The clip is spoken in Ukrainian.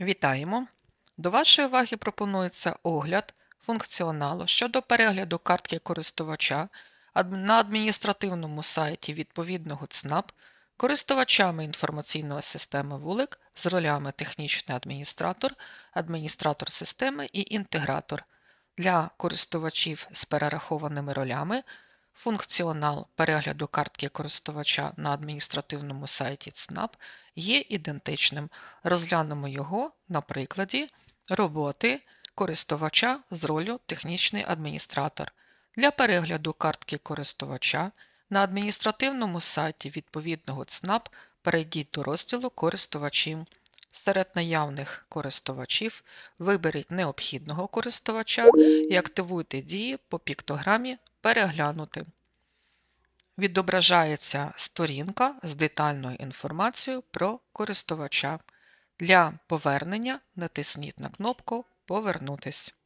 Вітаємо! До вашої уваги пропонується огляд функціоналу щодо перегляду картки користувача на адміністративному сайті відповідного ЦНАП користувачами інформаційної системи вулик з ролями технічний адміністратор, адміністратор системи і інтегратор. Для користувачів з перерахованими ролями функціонал перегляду картки користувача на адміністративному сайті ЦНАП є ідентичним. Розглянемо його на прикладі роботи користувача з ролью технічний адміністратор. Для перегляду картки користувача на адміністративному сайті відповідного ЦНАП перейдіть до розділу Користувачі. Серед наявних користувачів виберіть необхідного користувача і активуйте дії по піктограмі Переглянути. Відображається сторінка з детальною інформацією про користувача. Для повернення натисніть на кнопку Повернутись.